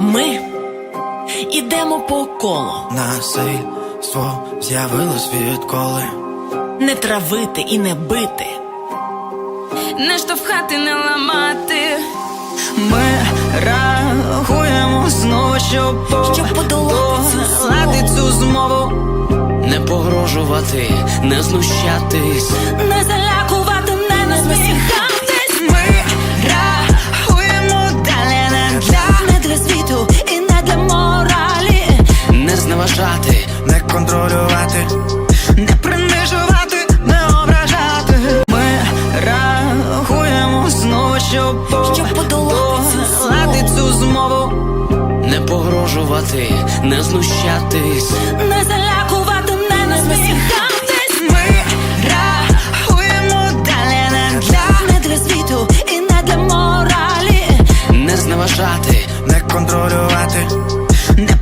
Ми ідемо по колу. Насильство з'явилось відколи Не травити і не бити. Не штовхати, не ламати. Ми рахуємо знову, щоб, по- Щоб подолати цю цю змову. Не погрожувати, не знущатись, не зневажати, не контролювати, не принижувати, не ображати. Ми рахуємо знову, щоб, по- Щоб подолати цю змову. не погрожувати, не знущатись, Не залякувати, не насміхатись. Ми рахуємо далі не для Не для світу і не для моралі. не зневажати, не контролювати, не